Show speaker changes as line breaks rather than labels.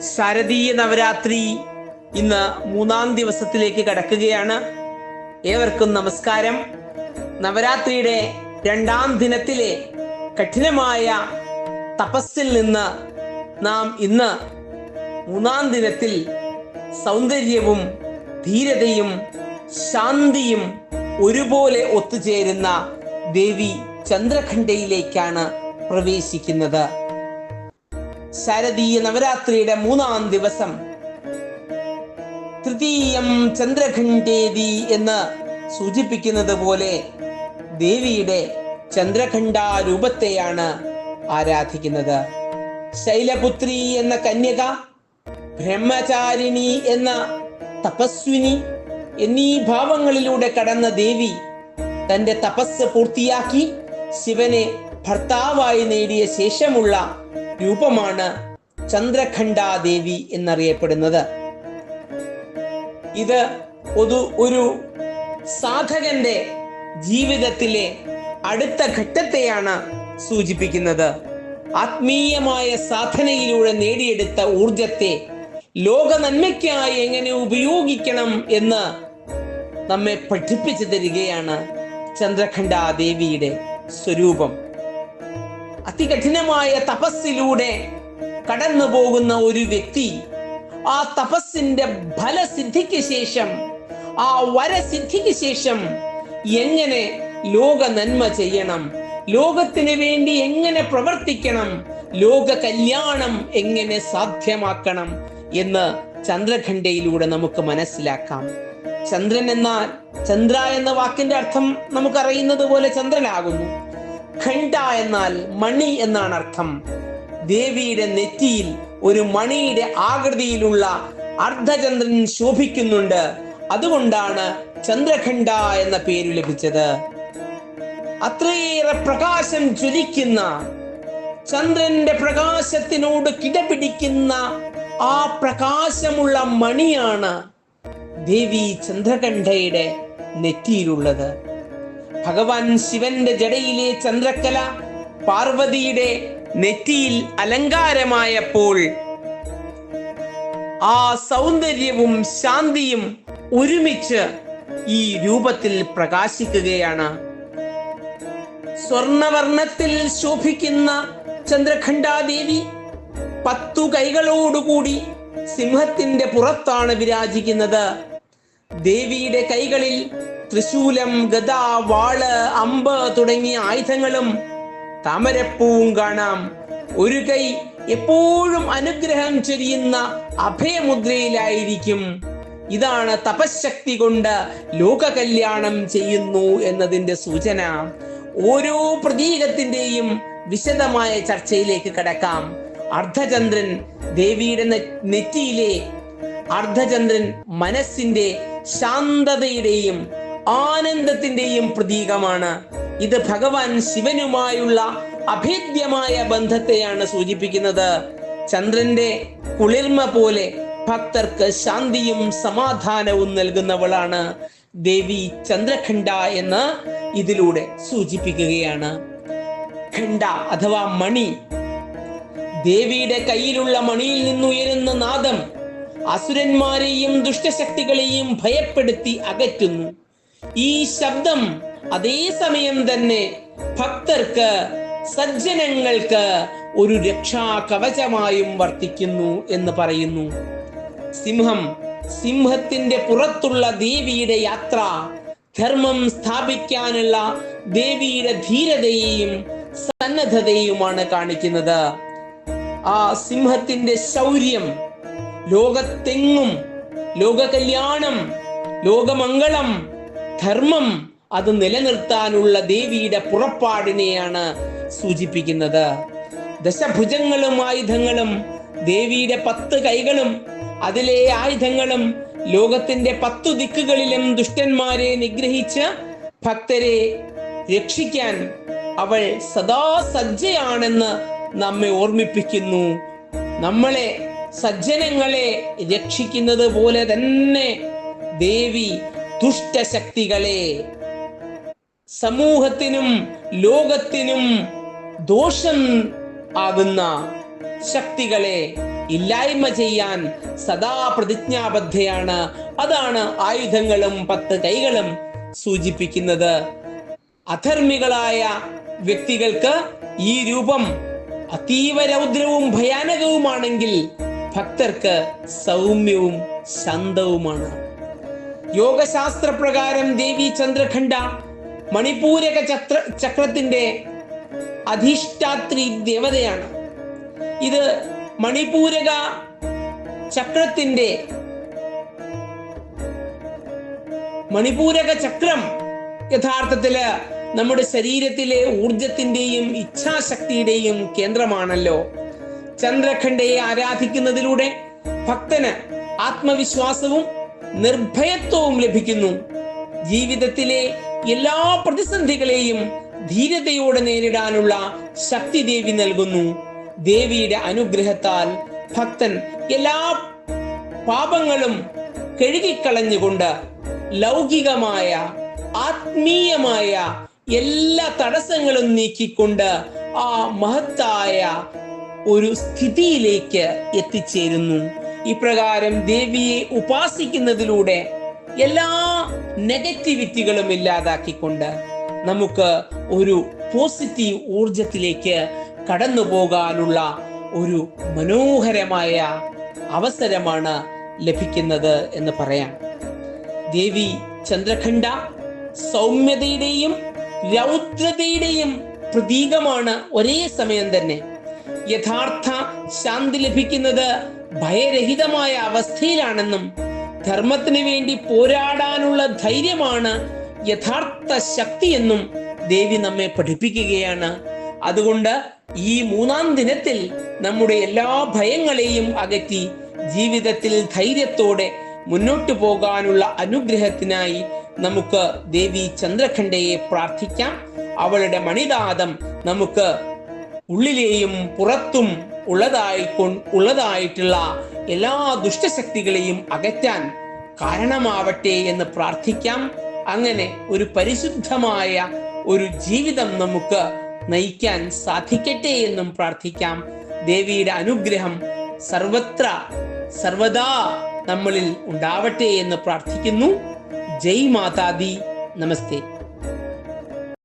ശാരദീയ നവരാത്രി ഇന്ന് മൂന്നാം ദിവസത്തിലേക്ക് കടക്കുകയാണ്. ഏവർക്കും നമസ്കാരം. നവരാത്രിയുടെ രണ്ടാം ദിനത്തിലെ കഠിനമായ തപസ്സിൽ നിന്ന് നാം ഇന്ന് മൂന്നാം ദിനത്തിൽ സൗന്ദര്യവും ധീരതയും ശാന്തിയും ഒരുപോലെ ഒത്തുചേരുന്ന ദേവി ചന്ദ്രഖണ്ഡയിലേക്കാണ് പ്രവേശിക്കുന്നത്. ശാരദീയ നവരാത്രിയുടെ മൂന്നാം ദിവസം. തൃതീയം ചന്ദ്രഖണ്ഡേതി എന്ന് സൂചിപ്പിക്കുന്നത് പോലെ ദേവിയുടെ ചന്ദ്രഖണ്ഡാരൂപത്തെയാണ് ആരാധിക്കുന്നത്. ശൈലപുത്രി എന്ന കന്യക ബ്രഹ്മചാരിണി എന്ന തപസ്വിനി എന്നീ ഭാവങ്ങളിലൂടെ കടന്ന ദേവി തന്റെ തപസ് പൂർത്തിയാക്കി ശിവനെ ഭർത്താവായി നേടിയ ശേഷമുള്ള രൂപമാണ് ചന്ദ്രഖണ്ഡാദേവി എന്നറിയപ്പെടുന്നത്. ഇത് ഒരു ഒരു സാധകന്റെ ജീവിതത്തിലെ അടുത്ത ഘട്ടത്തെയാണ് സൂചിപ്പിക്കുന്നത്. ആത്മീയമായ സാധനയിലൂടെ നേടിയെടുത്ത ഊർജത്തെ ലോക നന്മയ്ക്കായി എങ്ങനെ ഉപയോഗിക്കണം എന്ന് നമ്മെ പഠിപ്പിച്ചു തരികയാണ് ചന്ദ്രഖണ്ഡാദേവിയുടെ സ്വരൂപം. അതികഠിനമായ തപസ്സിലൂടെ കടന്നു പോകുന്ന ഒരു വ്യക്തി ആ തപസ്സിന്റെ ഫലസിദ്ധിക്ക് ശേഷം ആ വരസിദ്ധിക്ക് ശേഷം എങ്ങനെ ലോക നന്മ ചെയ്യണം? ലോകത്തിന് വേണ്ടി എങ്ങനെ പ്രവർത്തിക്കണം? ലോക കല്യാണം എങ്ങനെ സാധ്യമാക്കണം? എന്ന് ചന്ദ്രഖണ്ഡയിലൂടെ നമുക്ക് മനസ്സിലാക്കാം. ചന്ദ്രൻ എന്നാൽ ചന്ദ്ര എന്ന വാക്കിന്റെ അർത്ഥം നമുക്കറിയുന്നത് പോലെ ചന്ദ്രനാകുന്നു. ഖണ്ഡ എന്നാൽ മണി എന്നാണ് അർത്ഥം. ദേവിയുടെ നെറ്റിയിൽ ഒരു മണിയുടെ ആകൃതിയിലുള്ള അർദ്ധചന്ദ്രൻ ശോഭിക്കുന്നുണ്ട്. അതുകൊണ്ടാണ് ചന്ദ്രഖണ്ഡ എന്ന പേര് ലഭിച്ചത്. അത്രയേറെ പ്രകാശം ജ്വലിക്കുന്ന ചന്ദ്രന്റെ പ്രകാശത്തിനോട് കിടപിടിക്കുന്ന ആ പ്രകാശമുള്ള മണിയാണ് ദേവി ചന്ദ്രകണ്ഠയുടെ നെറ്റിയിലുള്ളത്. ഭഗവാൻ ശിവന്റെ ജടയിലെ ചന്ദ്രക്കല പാർവതിയുടെ നെറ്റിയിൽ അലങ്കാരമായപ്പോൾ ആ സൗന്ദര്യവും ശാന്തിയും ഒരുമിച്ച് ഈ രൂപത്തിൽ പ്രകാശിക്കുകയാണ്. സ്വർണവർണത്തിൽ ശോഭിക്കുന്ന ചന്ദ്രഖണ്ഡാദേവി പത്തു കൈകളോടുകൂടി സിംഹത്തിന്റെ പുറത്താണ് വിരാജിക്കുന്നത്. ദേവിയുടെ കൈകളിൽ തൃശൂലം ഗദ വാൾ അമ്പ് തുടങ്ങിയ ആയുധങ്ങളും താമരപ്പൂവും കാണാം. ഒരു കൈ എപ്പോഴും അനുഗ്രഹം ചൊരിയുന്ന അഭയമുദ്രയിലായിരിക്കും. ഇതാണ് തപശക്തി കൊണ്ട് ലോക കല്യാണം ചെയ്യുന്നു എന്നതിന്റെ സൂചന. ഓരോ പ്രതീകത്തിന്റെയും വിശദമായ ചർച്ചയിലേക്ക് കടക്കാം. അർദ്ധചന്ദ്രൻ ദേവിയുടെ നെറ്റിയിലെ അർദ്ധചന്ദ്രൻ മനസ്സിന്റെ ശാന്തതയുടെയും ആനന്ദത്തിന്റെയും പ്രതീകമാണ്. ഇത് ഭഗവാൻ ശിവനുമായുള്ള അഭേദ്യമായ ബന്ധത്തെയാണ് സൂചിപ്പിക്കുന്നത്. ചന്ദ്രന്റെ കുളിർമ പോലെ ഭക്തർക്ക് ശാന്തിയും സമാധാനവും നൽകുന്നവളാണ് ദേവി ചന്ദ്രഖണ്ഡ എന്ന് ഇതിലൂടെ സൂചിപ്പിക്കുകയാണ്. ഖണ്ഡ അഥവാ മണി. ദേവിയുടെ കയ്യിലുള്ള മണിയിൽ നിന്നുയരുന്ന നാദം അസുരന്മാരെയും ദുഷ്ടശക്തികളെയും ഭയപ്പെടുത്തി അകറ്റുന്നു. ഈ ശബ്ദം അതേ സമയം തന്നെ ഭക്തർക്ക് സജ്ജനങ്ങൾക്ക് ഒരു രക്ഷാ കവചമായും വർത്തിക്കുന്നു എന്ന് പറയുന്നു. സിംഹം സിംഹത്തിന്റെ പുറത്തുള്ള ദേവിയുടെ യാത്ര ധർമ്മം സ്ഥാപിക്കാനുള്ള ദേവിയുടെ ധീരതയെയും സന്നദ്ധതയുമാണ് കാണിക്കുന്നത്. ആ സിംഹത്തിന്റെ ശൗര്യം ലോകത്തെങ്ങും ലോകകല്യാണം ലോകമംഗളം ധർമ്മം അത് നിലനിർത്താനുള്ള ദേവിയുടെ പുറപ്പാടിനെയാണ് സൂചിപ്പിക്കുന്നത്. ദശഭുജങ്ങളും ആയുധങ്ങളും ദേവിയുടെ പത്ത് കൈകളും അതിലെ ആയുധങ്ങളും ലോകത്തിന്റെ പത്തു ദിക്കുകളിലും ദുഷ്ടന്മാരെ നിഗ്രഹിച്ച് ഭക്തരെ രക്ഷിക്കാൻ അവൾ സദാ സജ്ജയാണെന്ന് നമ്മെ ഓർമ്മിപ്പിക്കുന്നു. നമ്മളെ സജ്ജനങ്ങളെ രക്ഷിക്കുന്നത് പോലെ തന്നെ ദേവി ദുഷ്ടശക്തികളെ സമൂഹത്തിനും ലോകത്തിനും ദോഷം ആകുന്ന ശക്തികളെ ഇല്ലായ്മ ചെയ്യാൻ സദാ പ്രതിജ്ഞാബദ്ധയാണ്. അതാണ് ആയുധങ്ങളും പത്ത് കൈകളും സൂചിപ്പിക്കുന്നത്. അധർമ്മികളായ വ്യക്തികൾക്ക് ഈ രൂപം അതീവ രൗദ്രവും ഭയാനകവുമാണെങ്കിൽ ഭക്തർക്ക് സൗമ്യവും ശാന്തവുമാണ്. യോഗശാസ്ത്ര പ്രകാരം ദേവി ചന്ദ്രഖണ്ഡ മണിപൂരക ചക്ര ചക്രത്തിന്റെ അധിഷ്ഠാത്രി ദേവതയാണ്. ഇത് മണിപൂരക ചക്രത്തിന്റെ മണിപൂരക ചക്രം യഥാർത്ഥത്തിൽ നമ്മുടെ ശരീരത്തിലെ ഊർജത്തിന്റെയും ഇച്ഛാശക്തിയുടെയും കേന്ദ്രമാണല്ലോ. ചന്ദ്രഖണ്ഡയെ ആരാധിക്കുന്നതിലൂടെ ഭക്തന് ആത്മവിശ്വാസവും നിർഭയത്വവും ലഭിക്കുന്നു. ജീവിതത്തിലെ എല്ലാ പ്രതിസന്ധികളെയും ധീരതയോടെ നേരിടാനുള്ള ശക്തി ദേവി നൽകുന്നു. ദേവിയുടെ അനുഗ്രഹത്താൽ ഭക്തൻ എല്ലാ പാപങ്ങളും കഴുകിക്കളഞ്ഞുകൊണ്ട് ലൗകികമായ ആത്മീയമായ എല്ലാ തടസ്സങ്ങളും നീക്കിക്കൊണ്ട് ആ മഹത്തായ ഒരു സ്ഥിതിയിലേക്ക് എത്തിച്ചേരുന്നു. ഇപ്രകാരം ദേവിയെ ഉപാസിക്കുന്നതിലൂടെ എല്ലാ നെഗറ്റിവിറ്റികളും ഇല്ലാതാക്കിക്കൊണ്ട് നമുക്ക് ഒരു പോസിറ്റീവ് ഊർജത്തിലേക്ക് കടന്നു പോകാനുള്ള ഒരു മനോഹരമായ അവസരമാണ് ലഭിക്കുന്നത് എന്ന് പറയാം. ദേവി ചന്ദ്രഖണ്ഡ സൗമ്യതയുടെയും രൗദ്രതയുടെയും പ്രതീകമാണ് ഒരേ സമയം തന്നെ. യഥാർത്ഥ ശാന്തി ലഭിക്കുന്നത് ഭയരഹിതമായ അവസ്ഥയിലാണെന്നും ധർമ്മത്തിന് വേണ്ടി പോരാടാനുള്ള ധൈര്യമാണ് യഥാർത്ഥ ശക്തിയെന്നും ദേവി നമ്മെ പഠിപ്പിക്കുകയാണ്. അതുകൊണ്ട് ഈ മൂന്നാം ദിനത്തിൽ നമ്മുടെ എല്ലാ ഭയങ്ങളെയും അകറ്റി ജീവിതത്തിൽ ധൈര്യത്തോടെ മുന്നോട്ടു പോകാനുള്ള അനുഗ്രഹത്തിനായി നമുക്ക് ദേവി ചന്ദ്രഖണ്ഡയെ പ്രാർത്ഥിക്കാം. അവളുടെ മണിതാദം നമുക്ക് ഉള്ളിലെയും പുറത്തും ഉള്ളതായി ഉള്ളതായിട്ടുള്ള എല്ലാ ദുഷ്ടശക്തികളെയും അകറ്റാൻ കാരണമാവട്ടെ എന്ന് പ്രാർത്ഥിക്കാം. അങ്ങനെ ഒരു പരിശുദ്ധമായ ഒരു ജീവിതം നമുക്ക് നയിക്കാൻ സാധിക്കട്ടെ എന്നും പ്രാർത്ഥിക്കാം. ദേവിയുടെ അനുഗ്രഹം സർവത്ര സർവദാ നമ്മളിൽ ഉണ്ടാവട്ടെ എന്ന് പ്രാർത്ഥിക്കുന്നു. ജയ് മാതാദി. നമസ്തേ.